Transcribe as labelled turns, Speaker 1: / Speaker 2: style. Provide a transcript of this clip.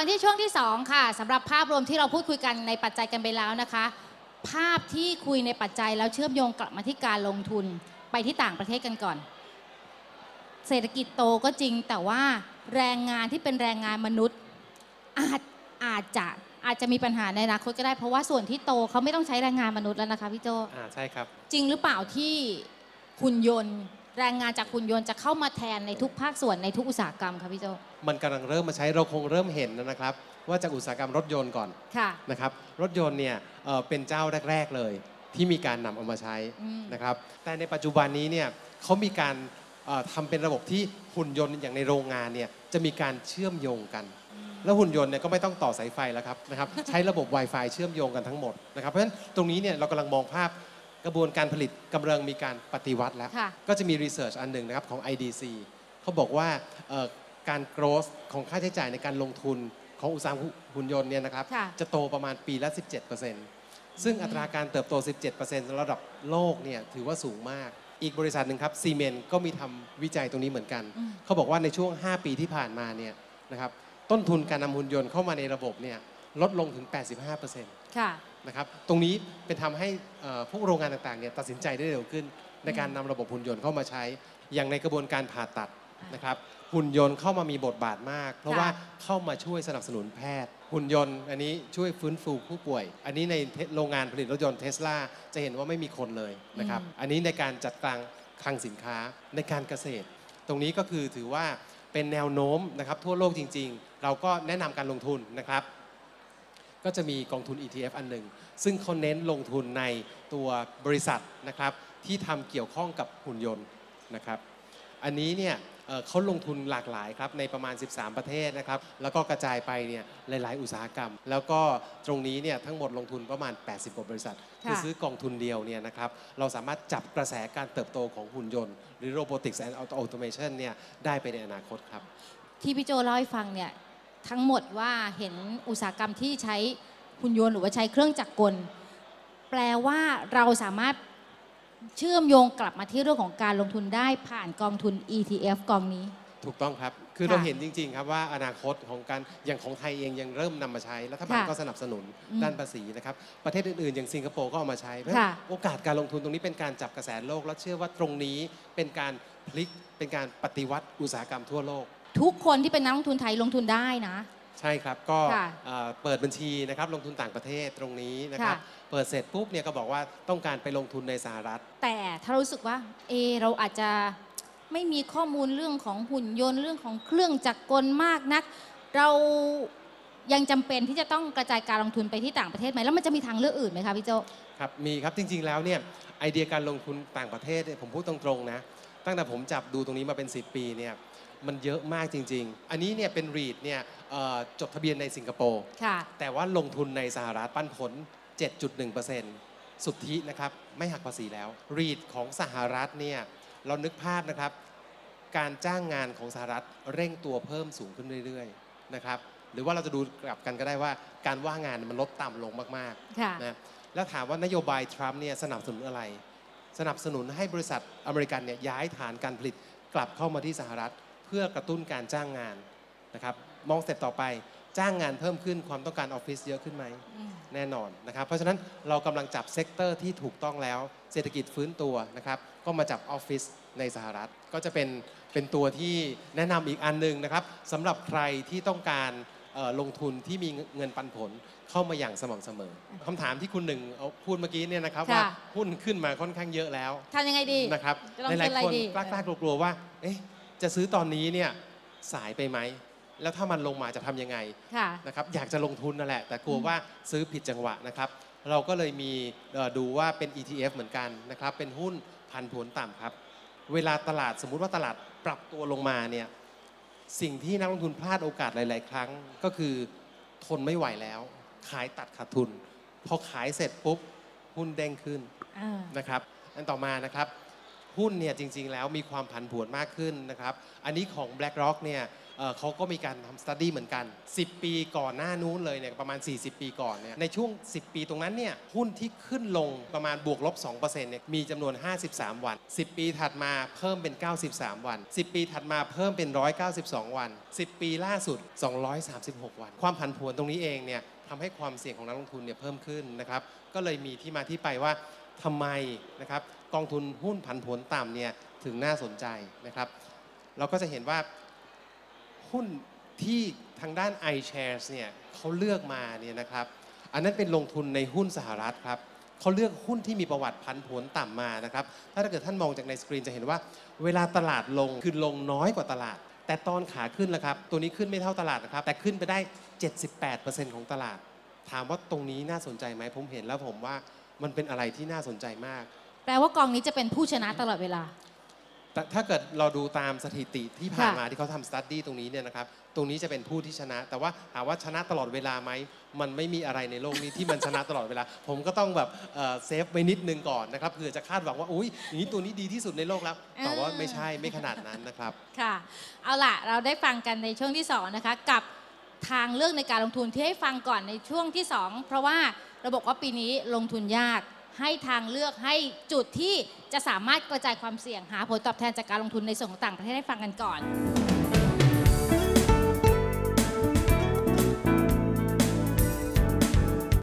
Speaker 1: กันที่ช่วงที่ 2 ค่ะสำหรับภาพรวมที่เราพูดคุยกันในปัจจัยกันไปแล้วนะคะ ภาพที่คุยในปัจจัยแล้วเชื่อมโยงกลับมาที่การลงทุนไปที่ต่างประเทศกันก่อน เศรษฐกิจโตก็จริง แต่ว่าแรงงานที่เป็นแรงงานมนุษย์อาจอาจจะอาจจะมีปัญหาในอนาคตก็ได้เพราะว่าส่วนที่โตเขาไม่ต้องใช้แรงงานมนุษย์แล้วนะคะพี่โจ
Speaker 2: อ่าใช่ครับ
Speaker 1: จริงหรือเปล่าที่หุ่นยนต์ แรงงานจากหุ่นยนต์จะเข้ามาแทนในทุกภาคส่วนในทุกอุตสาหกรรมคะพี่โจ
Speaker 2: มันกำลังเริ่มมาใช้เราคงเริ่มเห็นนะครับ ว่าจากอุตสาหกรรมรถยนต์ก่อน
Speaker 1: ค่ะ
Speaker 2: นะครับรถยนต์เนี่ยเอ่อเป็นเจ้าแรก ๆเลย ที่มีการนำเอามาใช้
Speaker 1: อืม
Speaker 2: นะครับแต่ในปัจจุบันนี้เนี่ยเขามีการเอ่อทำเป็นระบบที่หุ่นยนต์อย่างในโรงงานเนี่ยจะมีการเชื่อมโยงกัน แล้วหุ่นยนต์เนี่ยก็ไม่ต้องต่อสายไฟแล้วครับนะครับ ใช้ระบบ Wi-Fi เชื่อมโยงกันทั้งหมดนะครับเพราะฉะนั้นตรงนี้เนี่ยเรากำลังมองภาพ กระบวนการผลิตกำลังมีการปฏิวัติแล้ว
Speaker 1: ค่ะ
Speaker 2: ก็จะมีรีเสิร์ชอันหนึ่งนะครับของ IDC เขาบอกว่าเอ่อการ growth ของค่าใช้จ่ายในการลงทุนของอุตสาหกรรมหุ่นยนต์เนี่ยนะครับ
Speaker 1: ค่ะ
Speaker 2: จะโตประมาณปีละ 17%ซึ่งอัตราการเติบโต 17%ระดับโลกเนี่ยถือว่าสูงมาก อีกบริษัทหนึ่งครับซีเมนก็มีทำวิจัยตรงนี้เหมือนกัน
Speaker 1: อืม
Speaker 2: เขาบอกว่าในช่วง 5 ปีที่ผ่านมาเนี่ยนะครับต้นทุนการนำหุ่นยนต์เข้ามาในระบบเนี่ย ลดลงถึง 85%
Speaker 1: ค่ะ
Speaker 2: นะครับตรงนี้เป็นทำให้เอ่อพวกโรงงานต่างๆเนี่ยตัดสินใจได้เร็วขึ้น ในการนำระบบหุ่นยนต์เข้ามาใช้ อย่างในกระบวนการผ่าตัดนะครับหุ่นยนต์เข้ามามีบทบาทมาก เพราะ
Speaker 1: ค่ะ
Speaker 2: ว่าเข้ามาช่วยสนับสนุนแพทย์ หุ่นยนต์ อันนี้ช่วยฟื้นฟูผู้ป่วย อันนี้ในเทโรงงานผลิตรถยนต์เทสลาจะเห็นว่าไม่มีคนเลยนะครับอันนี้ในการจัดการคลังสินค้าในการเกษตร ตรงนี้ก็คือถือว่าเป็นแนวโน้มนะครับทั่วโลกจริง ๆ เราก็แนะนำการลงทุนนะครับ ก็จะมีกองทุน ETF อันหนึ่งซึ่งเขาเน้นลงทุนในตัวบริษัทนะครับที่ทำเกี่ยวข้องกับหุ่นยนต์นะครับ อันนี้เนี่ยเอ่อเขาลงทุนหลากหลายครับในประมาณ 13 ประเทศนะครับ แล้วก็กระจายไปเนี่ยหลาย ๆ อุตสาหกรรม แล้วก็ตรงนี้เนี่ยทั้งหมดลงทุนประมาณ 80 กว่าบริษัท คือซื้อกองทุนเดียวเนี่ยนะครับเราสามารถจับกระแสการเติบโตของหุ่นยนต์ หรือ robotics and automation เนี่ยได้ไปในอนาคตครับ
Speaker 1: ที่พี่โจเล่าให้ฟังเนี่ย ทั้งหมดว่าเห็นอุตสาหกรรมที่ใช้หุ่นยนต์หรือว่าใช้เครื่องจักรกล แปลว่าเราสามารถเชื่อมโยงกลับมาที่เรื่องของการลงทุนได้ผ่านกองทุน ETF กองนี้
Speaker 2: ถูกต้องครับ คือ
Speaker 1: ค่ะ
Speaker 2: เราเห็นจริง ๆ ครับว่าอนาคตของการอย่างของไทยเองยังเริ่มนำมาใช้รัฐบาล
Speaker 1: ค่ะ
Speaker 2: ก็สนับสนุน
Speaker 1: อืม
Speaker 2: ด้านภาษีนะครับ ประเทศอื่นๆ อย่างสิงคโปร์ก็เอามาใช้เพราะฉะนั้น
Speaker 1: ค่ะ
Speaker 2: โอกาสการลงทุนตรงนี้เป็นการจับกระแสโลก แล้วเชื่อว่าตรงนี้เป็นการพลิกเป็นการปฏิวัติอุตสาหกรรมทั่วโลก
Speaker 1: ทุกคนที่เป็นนักลงทุนไทยลงทุนได้นะ
Speaker 2: ใช่ครับก็
Speaker 1: ค่ะ
Speaker 2: เอ่อเปิดบัญชีนะครับลงทุนต่างประเทศตรงนี้นะครับ
Speaker 1: ค่ะ
Speaker 2: เปิดเสร็จปุ๊บเนี่ยก็บอกว่าต้องการไปลงทุนในสหรัฐ
Speaker 1: แต่ถ้ารู้สึกว่าเออเราอาจจะไม่มีข้อมูลเรื่องของหุ่นยนต์เรื่องของเครื่องจักรกลมากนัก เรายังจำเป็นที่จะต้องกระจายการลงทุนไปที่ต่างประเทศไหมแล้วมันจะมีทางเลือกอื่นไหมคะพี่โจ
Speaker 2: ครับมีครับจริงๆแล้วเนี่ยไอเดียการลงทุนต่างประเทศเนี่ยผมพูดตรงๆนะตั้งแต่ผมจับดูตรงนี้มาเป็น 10 ปีเนี่ย มันเยอะมากจริง ๆ อันนี้เนี่ยเป็นรีดเนี่ยเอ่อจดทะเบียนในสิงคโปร์
Speaker 1: ค่ะ
Speaker 2: แต่ว่าลงทุนในสหรัฐปันผล 7.1%สุทธินะครับ ไม่หักภาษีแล้ว รีดของสหรัฐเนี่ย เรานึกภาพนะครับ การจ้างงานของสหรัฐเร่งตัวเพิ่มสูงขึ้นเรื่อย ๆ นะครับ หรือว่าเราจะดูกลับกันก็ได้ว่าการว่างงานมันลดต่ำลงมากๆ
Speaker 1: ค่ะ
Speaker 2: นะ แล้วถามว่านโยบายทรัมป์เนี่ยสนับสนุนอะไร สนับสนุนให้บริษัทอเมริกันเนี่ยย้ายฐานการผลิตกลับเข้ามาที่สหรัฐเพื่อกระตุ้นการจ้างงานนะครับมองสเต็ปต่อไปจ้างงานเพิ่มขึ้นความต้องการออฟฟิศเยอะขึ้นไหม
Speaker 1: อืม
Speaker 2: แน่นอนนะครับเพราะฉะนั้นเรากำลังจับเซกเตอร์ที่ถูกต้องแล้ว เศรษฐกิจฟื้นตัวนะครับก็มาจับออฟฟิศในสหรัฐก็จะเป็นเป็นตัวที่แนะนำอีกอันหนึ่งนะครับสำหรับใครที่ต้องการเอ่อลงทุนที่มีเงินปันผลเข้ามาอย่างสม่ำเสมอคำถามที่คุณหนึ่งเอาพูดเมื่อกี้เนี่ยนะครับ
Speaker 1: ค่ะ
Speaker 2: ว่าหุ้นขึ้นมาค่อนข้างเยอะแล้ว
Speaker 1: ทำยังไงดี
Speaker 2: นะครับ
Speaker 1: จะต้อง
Speaker 2: หลาย
Speaker 1: ซื้ออะไร
Speaker 2: ๆคน
Speaker 1: ดี
Speaker 2: กล้าๆกลัวๆว่าเอ๊ะ จะซื้อตอนนี้เนี่ยสายไปไหม แล้วถ้ามันลงมาจะทำยังไง
Speaker 1: ค่ะ
Speaker 2: นะครับอยากจะลงทุนนั่นแหละ แต่กลัวว่าซื้อผิดจังหวะนะครับ เราก็เลยมีเอ่อดูว่าเป็น ETF เหมือนกันนะครับเป็นหุ้นพันผลต่ำครับ เวลาตลาดสมมุติว่าตลาดปรับตัวลงมาเนี่ยสิ่งที่นักลงทุนพลาดโอกาสหลาย ๆ ครั้ง ก็คือทนไม่ไหวแล้ว ขายตัดขาดทุน พอขายเสร็จปุ๊บหุ้นเด้งขึ้น
Speaker 1: อ่า
Speaker 2: นะครับ อันต่อมานะครับ หุ้นเนี่ยจริง ๆ แล้วมีความผันผวนมากขึ้นนะครับ อันนี้ของ BlackRock เนี่ยเเขาก็มีการทำสต u d ดี้เหมือนกัน 10 ปีก่อนหน้านู้นเลยเนี่ยประมาณ 40 ปีก่อนเนี่ยในช่วง 10 ปีตรงนั้นเนี่ยหุ้นที่ขึ้นลงประมาณบวกลบ2%เนี่ยมีจำนวน 53 วัน 10 ปีถัดมาเพิ่มเป็น 93 วัน 10 ปีถัดมาเพิ่มเป็น 192 วัน 10 ปีล่าสุด 236 วัน ความผันผวนตรงนี้เองเนี่ยทำให้ความเสี่ยงของนักลงทุนเนี่ยเพิ่มขึ้นนะครับก็เลยมีที่มาที่ไปว่า ทำไมนะครับกองทุนหุ้นผันผวนต่ำเนี่ยถึงน่าสนใจนะครับ เราก็จะเห็นว่าหุ้นที่ทางด้าน iShares เนี่ยเขาเลือกมาเนี่ยนะครับ อันนั้นเป็นลงทุนในหุ้นสหรัฐครับเขาเลือกหุ้นที่มีประวัติพันผวนต่ำมานะครับ ถ้าเกิดท่านมองจากในสกรีนจะเห็นว่า เวลาตลาดลงคือลงน้อยกว่าตลาด แต่ตอนขาขึ้นแล้วครับ ตัวนี้ขึ้นไม่เท่าตลาดนะครับ แต่ขึ้นไปได้ 78%ของตลาด ถามว่าตรงนี้น่าสนใจไหมผมเห็นแล้วผมว่า มันเป็นอะไรที่น่าสนใจมาก
Speaker 1: แปลว่ากองนี้จะเป็นผู้ชนะตลอดเวลา
Speaker 2: แต่ถ้าเกิดเราดูตามสถิติที่ผ่าน
Speaker 1: ค่ะ
Speaker 2: มาที่เขาทำสตัดดี้ตรงนี้เนี่ยนะครับ ตรงนี้จะเป็นผู้ที่ชนะ แต่ว่าถามว่าชนะตลอดเวลาไหม มันไม่มีอะไรในโลกนี้ที่มันชนะตลอดเวลา ผมก็ต้องแบบเอ่อเซฟไว้นิดนึงก่อนนะครับเผื่อจะคาดหวังว่า อุ้ยอย่างนี้ตัวนี้ดีที่สุดในโลกแล้ว แต่ว่าไม่ใช่ไม่ขนาดนั้นนะครับ
Speaker 1: ค่ะ เอาล่ะ เราได้ฟังกันในช่วงที่ 2 นะคะ กับทางเลือกในการลงทุนที่ให้ฟังก่อนในช่วงที่ 2 เพราะว่า เราบอกว่าปีนี้ลงทุนยากให้ทางเลือกให้จุดที่จะสามารถกระจายความเสี่ยงหาผลตอบแทนจากการลงทุนในส่วนของต่างประเทศให้ฟังกันก่อน